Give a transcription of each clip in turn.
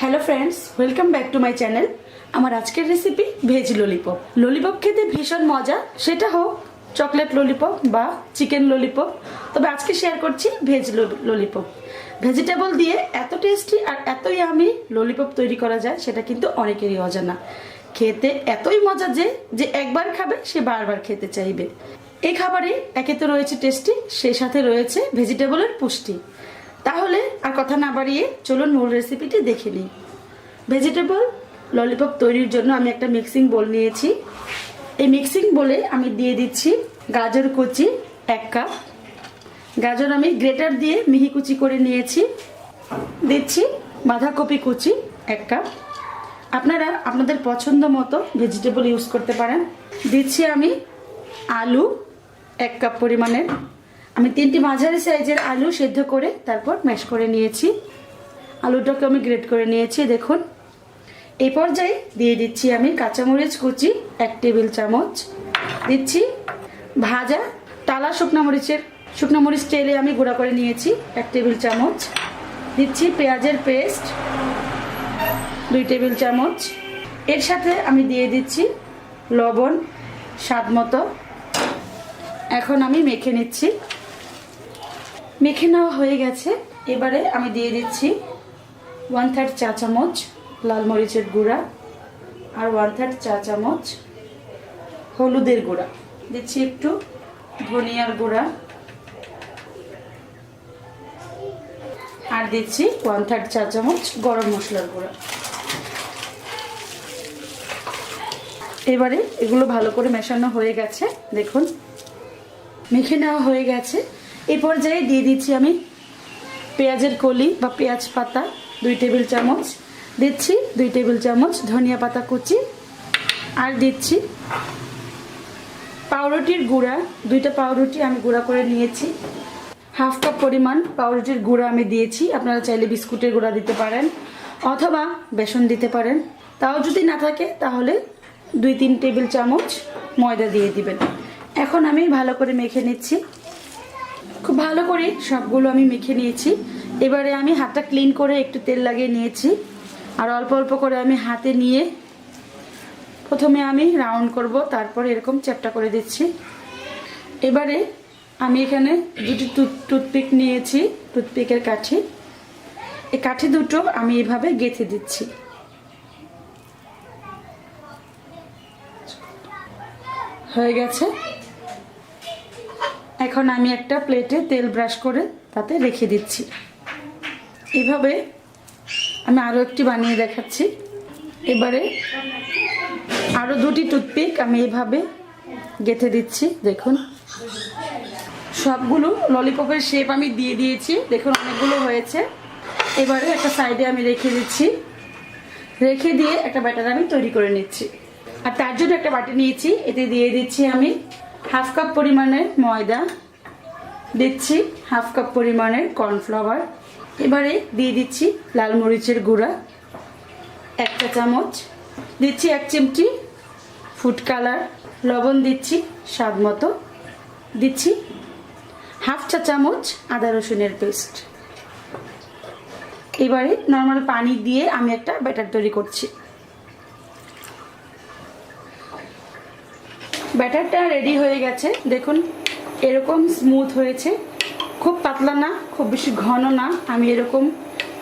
Hello friends welcome back to my channel আমার আজকের recipe veg lollipop lollipop খেতে ভীষণ মজা। সেটা হোক চকলেট ললিপপ বা চিকেন ললিপপ তবে আজকে শেয়ার করছি ভেজ ললিপপ ভেজিটেবল দিয়ে এত টেস্টি আর এতই আমি ললিপপ তৈরি করা যায়, সেটা কিন্তু অনেকেরই অজানা। খেতে এতই মজা যে যে একবার খাবে, সে বারবার খেতে চাইবে। এই খাবারে একে তো রয়েছে টেস্টি সেই সাথে রয়েছে ভেজিটেবলের পুষ্টি। তাহলে আর কথা না বাড়িয়ে চলুন মূল রেসিপিটি দেখে নিই। ভেজিটেবল ললিপপ তৈরির জন্য আমি একটা মিক্সিং বোল নিয়েছি। এই মিক্সিং বলে আমি দিয়ে দিচ্ছি গাজর কুচি এক কাপ। গাজর আমি গ্রেটার দিয়ে মিহি কুচি করে নিয়েছি। দিচ্ছি বাঁধাকপি কুচি এক কাপ। আপনারা আপনাদের পছন্দ মতো ভেজিটেবল ইউজ করতে পারেন। দিচ্ছি আমি আলু এক কাপ পরিমাণের। আমি তিনটি মাঝারি সাইজের আলু সেদ্ধ করে তারপর ম্যাশ করে নিয়েছি। আলুটাকে আমি গ্রেট করে নিয়েছি, দেখুন। এই পর্যায়ে দিয়ে দিচ্ছি আমি কাঁচামরিচ কুচি, এক টেবিল চামচ। দিচ্ছি ভাজা টালা শুকনো মরিচের, শুকনো মরিচ তেলে আমি গুঁড়া করে নিয়েছি, এক টেবিল চামচ। দিচ্ছি পেঁয়াজের পেস্ট, দুই টেবিল চামচ। এর সাথে আমি দিয়ে দিচ্ছি লবণ স্বাদ মতো। এখন আমি মেখে নিচ্ছি। মেখে নেওয়া হয়ে গেছে। এবারে আমি দিয়ে দিচ্ছি ওয়ান থার্ড চা চামচ লাল মরিচের গুঁড়া আর ওয়ান থার্ড চা চামচ হলুদের গুঁড়া। দিচ্ছি একটু ধনিয়ার গুঁড়া। আর দিচ্ছি ওয়ান থার্ড চা চামচ গরম মশলার গুঁড়া। এবারে এগুলো ভালো করে মেশানো হয়ে গেছে। দেখুন, মেখে নেওয়া হয়ে গেছে। এই পর্যায়ে দিয়ে দিচ্ছি আমি পেঁয়াজের কলি বা পেঁয়াজ পাতা, দুই টেবিল চামচ। দিচ্ছি দুই টেবিল চামচ ধনিয়া পাতা কুচি। আর দিচ্ছি পাউরুটির গুঁড়া। দুইটা পাউরুটি আমি গুঁড়া করে নিয়েছি। হাফ কাপ পরিমাণ পাউরুটির গুঁড়া আমি দিয়েছি। আপনারা চাইলে বিস্কুটের গুঁড়া দিতে পারেন অথবা বেসন দিতে পারেন। তাও যদি না থাকে, তাহলে দুই, তিন টেবিল চামচ ময়দা দিয়ে দিবেন। এখন আমি ভালো করে মেখে নিচ্ছি। খুব ভালো করে সবগুলো আমি মেখে নিয়েছি। এবারে আমি হাতটা ক্লিন করে একটু তেল লাগিয়ে নিয়েছি। আর অল্প অল্প করে আমি হাতে নিয়ে প্রথমে আমি রাউন্ড করব, তারপর এরকম চ্যাপটা করে দিচ্ছি। এবারে আমি এখানে দুটি টুথপিক নিয়েছি টুথপিকের কাঠি। এই কাঠি দুটো আমি এভাবে গেঁথে দিচ্ছি। হয়ে গেছে। এখন আমি একটা প্লেটে তেল ব্রাশ করে তাতে রেখে দিচ্ছি। এভাবে আমি আরও একটি বানিয়ে দেখাচ্ছি। এবারে আরও দুটি টুথপিক আমি এভাবে গেঁথে দিচ্ছি, দেখুন। সবগুলো ললিপপের শেপ আমি দিয়ে দিয়েছি, দেখুন অনেকগুলো হয়েছে। এবারে একটা সাইডে আমি রেখে দিচ্ছি। রেখে দিয়ে একটা ব্যাটার আমি তৈরি করে নিচ্ছি। আর তার জন্য একটা বাটি নিয়েছি, এতে দিয়ে দিচ্ছি আমি হাফ কাপ পরিমাণের ময়দা দিচ্ছি, হাফ কাপ পরিমাণের কর্নফ্লাওয়ার। এবারে দিয়ে দিচ্ছি লাল মরিচের গুঁড়া, একটা চামচ। দিচ্ছি এক চিমটি ফুড কালার, লবণ দিচ্ছি স্বাদ মতো। দিচ্ছি হাফ চা চামচ আদা রসুনের পেস্ট। এবারে নর্মাল পানি দিয়ে আমি একটা ব্যাটার তৈরি করছি। ব্যাটারটা রেডি হয়ে গেছে। দেখুন, এরকম স্মুথ হয়েছে। খুব পাতলা না, খুব বেশি ঘন না। আমি এরকম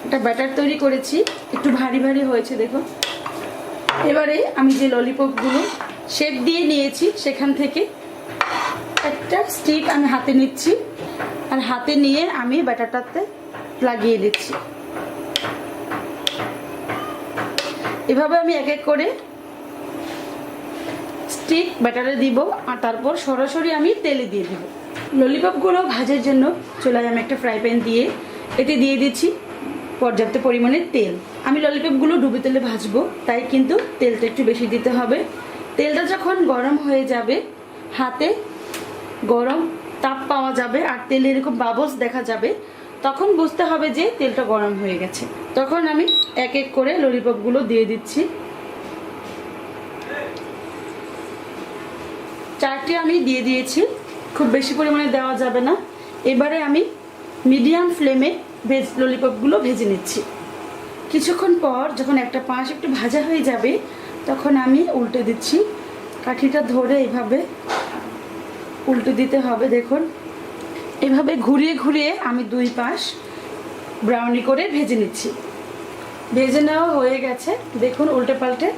একটা ব্যাটার তৈরি করেছি। একটু ভারী ভারী হয়েছে, দেখুন। এবারে আমি যে ললিপপগুলো শেপ দিয়ে নিয়েছি সেখান থেকে একটা স্টিক আমি হাতে নিচ্ছি। আর হাতে নিয়ে আমি ব্যাটারটাতে লাগিয়ে দিচ্ছি। এভাবে আমি এক এক করে স্টিক ব্যাটারে দিব আর তারপর সরাসরি আমি তেলে দিয়ে দিব। ললিপপগুলো ভাজার জন্য চুলায় আমি একটা ফ্রাই প্যান দিয়ে, এতে দিয়ে দিচ্ছি পর্যাপ্ত পরিমাণে তেল। আমি ললিপপগুলো ডুবে তেলে ভাজবো, তাই কিন্তু তেলটা একটু বেশি দিতে হবে। তেলটা যখন গরম হয়ে যাবে, হাতে গরম তাপ পাওয়া যাবে আর তেলে এরকম বাবস দেখা যাবে, তখন বুঝতে হবে যে তেলটা গরম হয়ে গেছে। তখন আমি এক এক করে ললিপপগুলো দিয়ে দিচ্ছি। চারটি আমি দিয়ে দিয়েছি। খুব বেশি পরিমাণে দেওয়া যাবে না। এবারে আমি মিডিয়াম ফ্লেমে ভেজ ললিপপগুলো ভেজে নিচ্ছি। কিছুক্ষণ পর যখন একটা পাশ একটু ভাজা হয়ে যাবে, তখন আমি উল্টে দিচ্ছি। কাঠিটা ধরে এইভাবে উল্টে দিতে হবে, দেখুন। এভাবে ঘুরিয়ে ঘুরিয়ে আমি দুই পাশ ব্রাউনি করে ভেজে নিচ্ছি। ভেজে নেওয়া হয়ে গেছে। দেখুন, উল্টে পাল্টে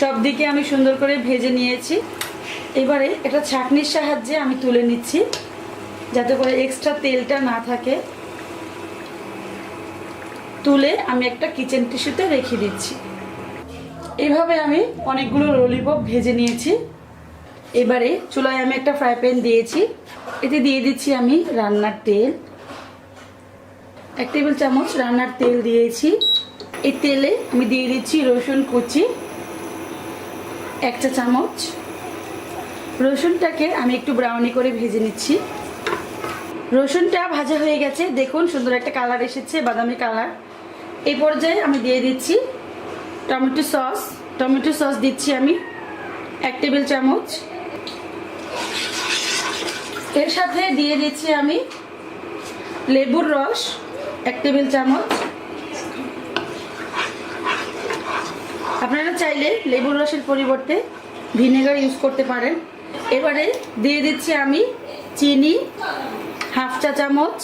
সব দিকে আমি সুন্দর করে ভেজে নিয়েছি। এবারে একটা ছাঁকনির সাহায্যে আমি তুলে নিচ্ছি, যাতে করে এক্সট্রা তেলটা না থাকে। তুলে আমি একটা কিচেন টিস্যুতে রেখে দিচ্ছি। এভাবে আমি অনেকগুলো ললিপপ ভেজে নিয়েছি। এবারে চুলায় আমি একটা ফ্রাই প্যান দিয়েছি। এতে দিয়ে দিচ্ছি আমি রান্নার তেল। এক টেবিল চামচ রান্নার তেল দিয়েছি। এই তেলে আমি দিয়ে দিচ্ছি রসুন কুচি, এক চা চামচ রসুনটাকে আমি একটু ব্রাউনি করে ভেজে নিচ্ছি। রসুনটা ভাজা হয়ে গেছে। দেখুন, সুন্দর একটা কালার এসেছে, বাদামি কালার এই পর্যায়ে আমি দিয়ে দিচ্ছি টমেটো সস। টমেটো সস দিচ্ছি আমি এক টেবিল চামচ। এর সাথে দিয়ে দিচ্ছি আমি লেবুর রস এক টেবিল চামচ। আপনারা চাইলে লেবুর রসের পরিবর্তে ভিনেগার ইউজ করতে পারেন। এবারে দিয়ে দিচ্ছি আমি চিনি, হাফ চা চামচ।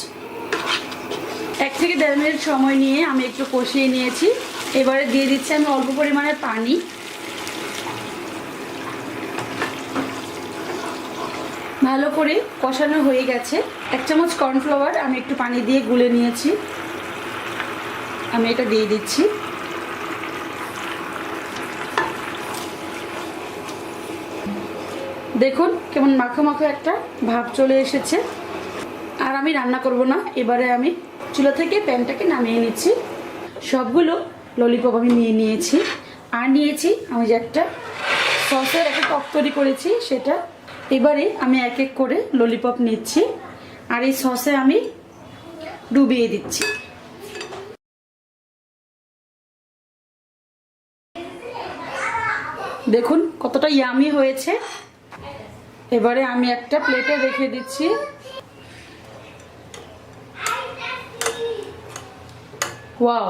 এক থেকে দেড় মিনিট সময় নিয়ে আমি একটু কষিয়ে নিয়েছি। এবারে দিয়ে দিচ্ছি আমি অল্প পরিমাণে পানি। ভালো করে কষানো হয়ে গেছে। এক চামচ কর্নফ্লাওয়ার আমি একটু পানি দিয়ে গুলে নিয়েছি। আমি এটা দিয়ে দিচ্ছি। দেখুন, কেমন মাখো মাখো একটা ভাব চলে এসেছে। আর আমি রান্না করব না, এবারে আমি চুলা থেকে প্যানটাকে নামিয়ে নিচ্ছি। সবগুলো ললিপপ আমি নিয়ে নিয়েছি। আর নিয়েছি আমি যে একটা সসের একটা টক তৈরি করেছি, সেটা। এবারে আমি এক এক করে ললিপপ নিচ্ছি। আর এই সসে আমি ডুবিয়ে দিচ্ছি। দেখুন, কতটা ইয়ামি হয়েছে। এবারে আমি একটা প্লেটে রেখে দিচ্ছি। ওয়াও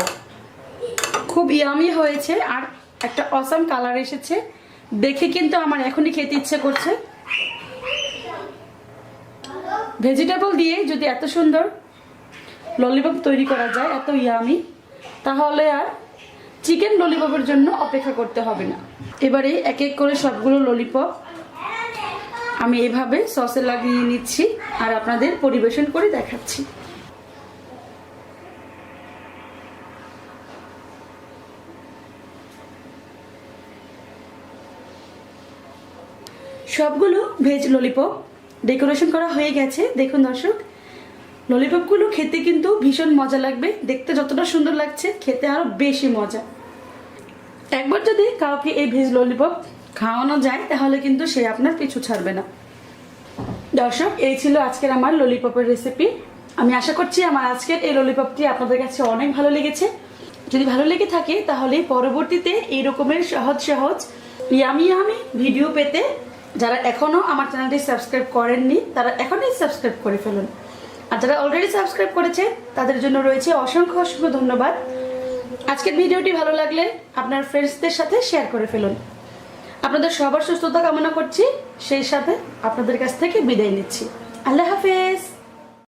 খুব ইয়ামি হয়েছে আর একটা অসাম কালার এসেছে। দেখে কিন্তু আমার এখনই খেতে ইচ্ছে করছে। ভেজিটেবল দিয়ে যদি এত সুন্দর ললিপপ তৈরি করা যায়, এত ইয়ামি তাহলে আর চিকেন ললিপপের জন্য অপেক্ষা করতে হবে না। এবারে এক এক করে সবগুলো ললিপপ আমি এভাবে সসে লাগিয়ে নিচ্ছি আর আপনাদের পরিবেশন করে দেখাচ্ছি। সবগুলো ভেজ ললিপপ ডেকোরেশন করা হয়ে গেছে। দেখুন দর্শক ললিপপগুলো খেতে কিন্তু ভীষণ মজা লাগবে। দেখতে যতটা সুন্দর লাগছে, খেতে আরও বেশি মজা। একবার যদি কাউকে এই ভেজ ললিপপ খাওয়ানো যায়, তাহলে কিন্তু সে আপনার পিছু ছাড়বে না। দর্শক, এই ছিল আজকের আমার ললিপপের রেসিপি আমি আশা করছি আমার আজকের এই ললিপপটি আপনাদের কাছে অনেক ভালো লেগেছে। যদি ভালো লেগে থাকে, তাহলে পরবর্তীতে এই রকমের সহজ সহজ ইয়ামি ইয়ামি ভিডিও পেতে যারা এখনও আমার চ্যানেলটি সাবস্ক্রাইব করেননি, তারা এখনই সাবস্ক্রাইব করে ফেলুন। আর যারা অলরেডি সাবস্ক্রাইব করেছে, তাদের জন্য রয়েছে অসংখ্য অসংখ্য ধন্যবাদ। আজকের ভিডিওটি ভালো লাগলে আপনার ফ্রেন্ডসদের সাথে শেয়ার করে ফেলুন। আপনাদের সবার সুস্থতা কামনা করছি। সেই সাথে আপনাদের কাছ থেকে বিদায় নিচ্ছি। আল্লাহ হাফেজ।